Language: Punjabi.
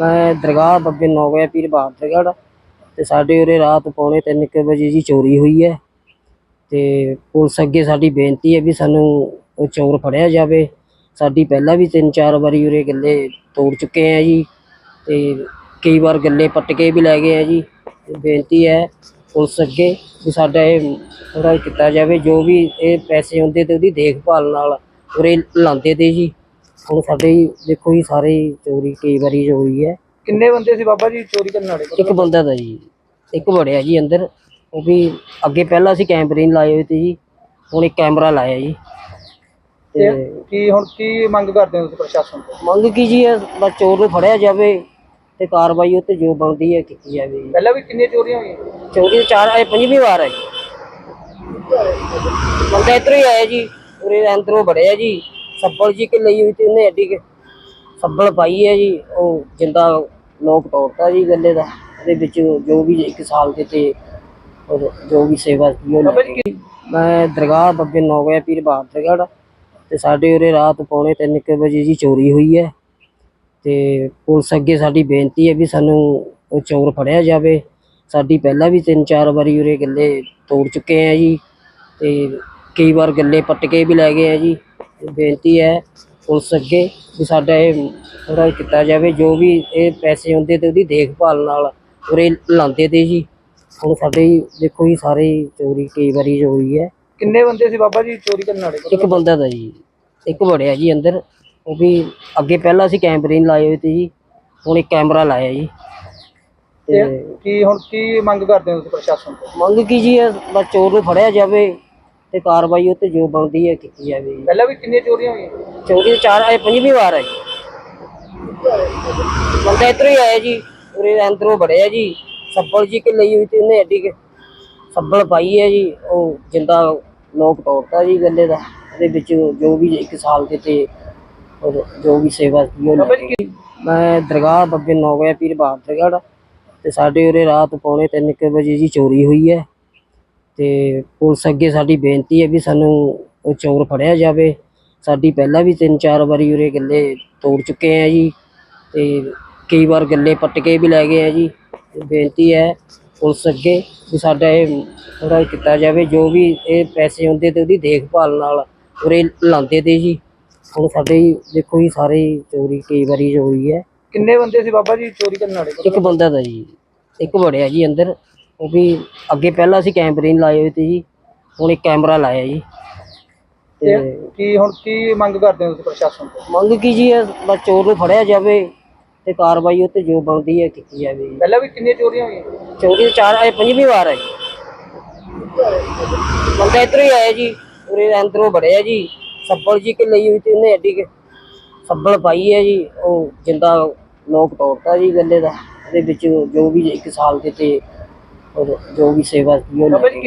ਮੈਂ ਦਰਗਾਹ ਬੱਬੇ ਨੌਗਿਆ ਪੀਰ ਬਹਾਦਰਗੜ੍ਹ ਤੇ ਸਾਡੇ ਉਰੇ ਰਾਤ ਪੌਣੇ ਤਿੰਨ ਕੁ ਵਜੇ ਜੀ ਚੋਰੀ ਹੋਈ ਹੈ ਤੇ ਪੁਲਿਸ ਅੱਗੇ ਸਾਡੀ ਬੇਨਤੀ ਹੈ ਵੀ ਸਾਨੂੰ ਉਹ ਚੋਰ ਫੜਿਆ ਜਾਵੇ। ਸਾਡੀ ਪਹਿਲਾਂ ਵੀ ਤਿੰਨ ਚਾਰ ਵਾਰੀ ਉਰੇ ਗੱਲੇ ਤੋੜ ਚੁੱਕੇ ਆ ਜੀ ਤੇ ਕਈ ਵਾਰ ਗੱਲੇ ਪੱਟ ਕੇ ਵੀ ਲੈ ਗਏ ਆ ਜੀ। ਬੇਨਤੀ ਹੈ ਪੁਲਿਸ ਅੱਗੇ ਵੀ ਸਾਡਾ ਇਹ ਥੋੜਾ ਕੀਤਾ ਜਾਵੇ, ਜੋ ਵੀ ਇਹ ਪੈਸੇ ਹੁੰਦੇ ਤੇ ਉਹਦੀ ਦੇਖਭਾਲ ਨਾਲ ਉਰੇ ਲਾਉਂਦੇ ਤੇ ਜੀ। ਹੁਣ ਸਾਡੇ ਹੀ ਦੇਖੋ ਜੀ ਸਾਰੇ ਹੀ ਚੋਰੀ ਕਈ ਵਾਰੀ ਹੋਈ ਹੈ। ਕਿੰਨੇ ਬੰਦੇ ਸੀ ਬਾਬਾ ਜੀ ਚੋਰੀ ਕਰਨ ਵਾਲੇ? ਇੱਕ ਬੰਦਾ ਦਾ ਜੀ ਇੱਕ ਵੜਿਆ ਜੀ ਅੰਦਰ। ਉਹ ਵੀ ਅੱਗੇ ਪਹਿਲਾਂ ਅਸੀਂ ਕੈਮਰੇ ਨਹੀਂ ਲਾਏ ਹੋਏ ਤੇ ਜੀ ਹੁਣ ਇੱਕ ਕੈਮਰਾ ਲਾਇਆ ਜੀ। ਤੇ ਤੇ ਕੀ ਹੁਣ ਕੀ ਮੰਗ ਕਰਦੇ ਹੋ ਤੁਸੀਂ ਪ੍ਰਸ਼ਾਸਨ ਤੋਂ? ਮੰਗ ਕੀ ਜੀ ਹੈ ਬਸ ਚੋਰ ਨੂੰ ਫੜਿਆ ਜਾਵੇ ਤੇ ਕਾਰਵਾਈ ਉੱਤੇ ਜੋ ਬਣਦੀ ਹੈ ਕੀਤੀ ਜਾਵੇ ਜੀ। ਪਹਿਲਾਂ ਵੀ ਕਿੰਨੀਆਂ ਚੋਰੀਆਂ ਹੋਈਆਂ? ਚੋਰੀ ਤਾਂ ਚਾਰ ਇਹ ਪੰਜਵੀਂ ਵਾਰ ਹੈ ਜੀ। ਬੰਦਾ ਇੱਧਰੋਂ ਹੀ ਆਇਆ ਜੀ ਉਰੇ ਅੰਦਰੋਂ ਵੜਿਆ ਜੀ। ਸੱਬਲ ਜੀ ਕਿ ਲਈ ਹੋਈ ਤੇ ਉਹਨੇ ਐਡੀ ਕਿ ਸੱਬਲ ਪਾਈ ਹੈ ਜੀ ਉਹ ਜਿੰਦਾ ਲੋਕ ਤੋੜਤਾ ਜੀ ਗੱਲੇ ਦਾ ਉਹਦੇ ਵਿੱਚ ਜੋ ਵੀ ਇੱਕ ਸਾਲ ਦੇ ਤੇ ਔਰ ਜੋ ਵੀ ਸੇਵਾ ਸੀ ਉਹ ਲੈ। ਮੈਂ ਦਰਗਾਹ ਬੱਬੇ ਨੌਗਿਆ ਪੀਰ ਬਹਾਦਰਗੜ੍ਹ ਤੇ ਸਾਡੇ ਉਰੇ ਰਾਤ ਪੌਣੇ ਤਿੰਨ ਕੁ ਵਜੇ ਜੀ ਚੋਰੀ ਹੋਈ ਹੈ ਤੇ ਪੁਲਿਸ ਅੱਗੇ ਸਾਡੀ ਬੇਨਤੀ ਹੈ ਵੀ ਸਾਨੂੰ ਉਹ ਚੋਰ ਫੜਿਆ ਜਾਵੇ ਸਾਡੀ ਪਹਿਲਾਂ ਵੀ ਤਿੰਨ ਚਾਰ ਵਾਰੀ ਉਰੇ ਗੱਲੇ ਤੋੜ ਚੁੱਕੇ ਆ ਜੀ ਤੇ ਕਈ ਵਾਰ ਗੱਲੇ ਪੱਟ ਕੇ ਵੀ ਲੈ ਗਏ ਆ ਜੀ ਬੇਨਤੀ ਹੈ ਪੁਲਿਸ ਅੱਗੇ ਵੀ ਸਾਡਾ ਇਹ ਥੋੜਾ ਕੀਤਾ ਜਾਵੇ ਜੋ ਵੀ ਇਹ ਪੈਸੇ ਹੁੰਦੇ ਤੇ ਉਹਦੀ ਦੇਖਭਾਲ ਨਾਲ ਉਰੇ ਲਾਉਂਦੇ ਤੇ ਜੀ। ਹੁਣ ਸਾਡੇ ਹੀ ਦੇਖੋ ਜੀ ਸਾਰੇ ਹੀ ਚੋਰੀ ਕਈ ਵਾਰੀ ਹੋਈ ਹੈ। ਕਿੰਨੇ ਬੰਦੇ ਸੀ ਬਾਬਾ ਜੀ ਚੋਰੀ ਕਰਨ ਵਾਲੇ? ਇੱਕ ਬੰਦਾ ਦਾ ਜੀ ਇੱਕ ਵੜਿਆ ਜੀ ਅੰਦਰ। ਉਹ ਵੀ ਅੱਗੇ ਪਹਿਲਾਂ ਅਸੀਂ ਕੈਮਰੇ ਨਹੀਂ ਲਾਏ ਹੋਏ ਤੇ ਜੀ ਹੁਣ ਇੱਕ ਕੈਮਰਾ ਲਾਇਆ ਜੀ। ਤੇ ਕੀ ਹੁਣ ਕੀ ਮੰਗ ਕਰਦੇ ਹੋ ਤੁਸੀਂ ਪ੍ਰਸ਼ਾਸਨ ਤੋਂ? ਮੰਗ ਕੀ ਜੀ ਹੈ ਬਸ ਚੋਰ ਨੂੰ ਫੜਿਆ ਜਾਵੇ। ਤੇ ਕਾਰਵਾਈ ਉੱਤੇ ਜੋ ਬਣਦੀ ਹੈ ਕੀਤੀ ਜਾਵੇ। ਜੀ ਪਹਿਲਾਂ ਵੀ ਕਿੰਨੀਆਂ ਚੋਰੀਆਂ ਹੋਈਆਂ? ਚੋਰੀ ਤਾਂ ਚਾਰ ਇਹ ਪੰਜਵੀਂ ਵਾਰ ਹੈ। ਜੀ ਬੰਦਾ ਇੱਧਰੋਂ ਹੀ ਆਇਆ ਜੀ ਉਰੇ ਅੰਦਰੋਂ ਵੜਿਆ ਜੀ। ਸੱਬਲ ਜੀ ਕਿ ਲਈ ਹੋਈ ਤੇ ਉਹਨੇ ਐਡੀ ਕਿ ਸੱਬਲ ਪਾਈ ਹੈ ਜੀ ਉਹ ਜਿੰਦਾ ਲੋਕ ਤੋੜਤਾ ਜੀ ਗੱਲੇ ਦਾ। ਉਹਦੇ ਵਿੱਚ ਜੋ ਵੀ ਇੱਕ ਸਾਲ ਦੇ ਤੇ ਜੋ ਵੀ ਸੇਵਾ ਸੀ ਉਹ ਲੈ ਬਾਬਾ ਜੀ। ਗਏ। ਕੀ ਮੈਂ ਦਰਗਾਹ ਬੱਬੇ ਨੌਗਿਆ ਪੀਰ ਬਹਾਦਰਗੜ੍ਹ ਤੇ ਸਾਡੇ ਉਰੇ ਰਾਤ ਪੌਣੇ ਤਿੰਨ ਕੁ ਵਜੇ ਜੀ ਚੋਰੀ ਹੋਈ ਹੈ। ਤੇ ਪੁਲਿਸ ਅੱਗੇ ਸਾਡੀ ਬੇਨਤੀ ਹੈ ਵੀ ਸਾਨੂੰ ਉਹ ਚੋਰ ਫੜਿਆ ਜਾਵੇ। ਸਾਡੀ ਪਹਿਲਾਂ ਵੀ ਤਿੰਨ ਚਾਰ ਵਾਰੀ ਉਰੇ ਗੱਲੇ ਤੋੜ ਚੁੱਕੇ ਆ ਜੀ ਤੇ ਕਈ ਵਾਰ ਗੱਲੇ ਪੱਟ ਕੇ ਵੀ ਲੈ ਗਏ ਆ ਜੀ। ਤੇ ਬੇਨਤੀ ਹੈ ਪੁਲਿਸ ਅੱਗੇ ਵੀ ਸਾਡਾ ਇਹ ਥੋੜਾ ਕੀਤਾ ਜਾਵੇ ਜੋ ਵੀ ਇਹ ਪੈਸੇ ਹੁੰਦੇ ਤੇ ਉਹਦੀ ਦੇਖਭਾਲ ਨਾਲ ਉਰੇ ਲਾਉਂਦੇ ਤੇ ਜੀ। ਹੁਣ ਸਾਡੇ ਹੀ ਦੇਖੋ ਜੀ ਸਾਰੇ ਹੀ ਚੋਰੀ ਕਈ ਵਾਰੀ ਹੋਈ ਹੈ। ਕਿੰਨੇ ਬੰਦੇ ਸੀ ਬਾਬਾ ਜੀ? ਚੋਰੀ ਕਰਨ ਵਾਲੇ ਇੱਕ ਬੰਦਾ ਦਾ ਜੀ ਇੱਕ ਵੜਿਆ ਜੀ ਅੰਦਰ। ਉਹ ਵੀ ਅੱਗੇ ਪਹਿਲਾਂ ਅਸੀਂ ਕੈਮਰੇ ਨਹੀਂ ਲਾਏ ਹੋਏ ਤੇ ਜੀ ਹੁਣ ਇੱਕ ਕੈਮਰਾ ਲਾਇਆ ਜੀ। ਤੇ ਕੀ ਹੁਣ ਕੀ ਮੰਗ ਕਰਦੇ ਹੋ ਤੁਸੀਂ ਪ੍ਰਸ਼ਾਸਨ ਤੋਂ? ਮੰਗ ਕੀ ਜੀ ਹੈ ਬਸ ਚੋਰ ਨੂੰ ਫੜਿਆ ਜਾਵੇ ਤੇ ਕਾਰਵਾਈ ਉੱਤੇ ਜੋ ਬਣਦੀ ਹੈ ਕੀਤੀ ਜਾਵੇ ਜੀ। ਪਹਿਲਾਂ ਵੀ ਕਿੰਨੀਆਂ ਚੋਰੀਆਂ ਹੋਈਆਂ? ਚੋਰੀ ਚਾਰ ਇਹ ਪੰਜਵੀਂ ਵਾਰ ਹੈ ਜੀ। ਬੰਦਾ ਇੱਧਰੋਂ ਹੀ ਆਇਆ ਜੀ ਉਰੇ ਅੰਦਰੋਂ ਵੜਿਆ ਜੀ। ਸੱਬਲ ਜੀ ਕਿ ਲਈ ਹੋਈ ਤੇ ਉਹਨੇ ਐਡੀ ਕਿ ਸੱਬਲ ਪਾਈ ਹੈ ਜੀ ਉਹ ਜਿੰਦਾ ਲੋਕ ਤੋੜਤਾ ਜੀ ਗੱਲੇ ਦਾ। ਉਹਦੇ ਵਿੱਚ ਜੋ ਵੀ ਇੱਕ ਸਾਲ ਦੇ ਤੇ ਔਰ ਜੋ ਵੀ ਸੇਵਾ ਸੀ ਉਹ ਲੈ। ਕੀ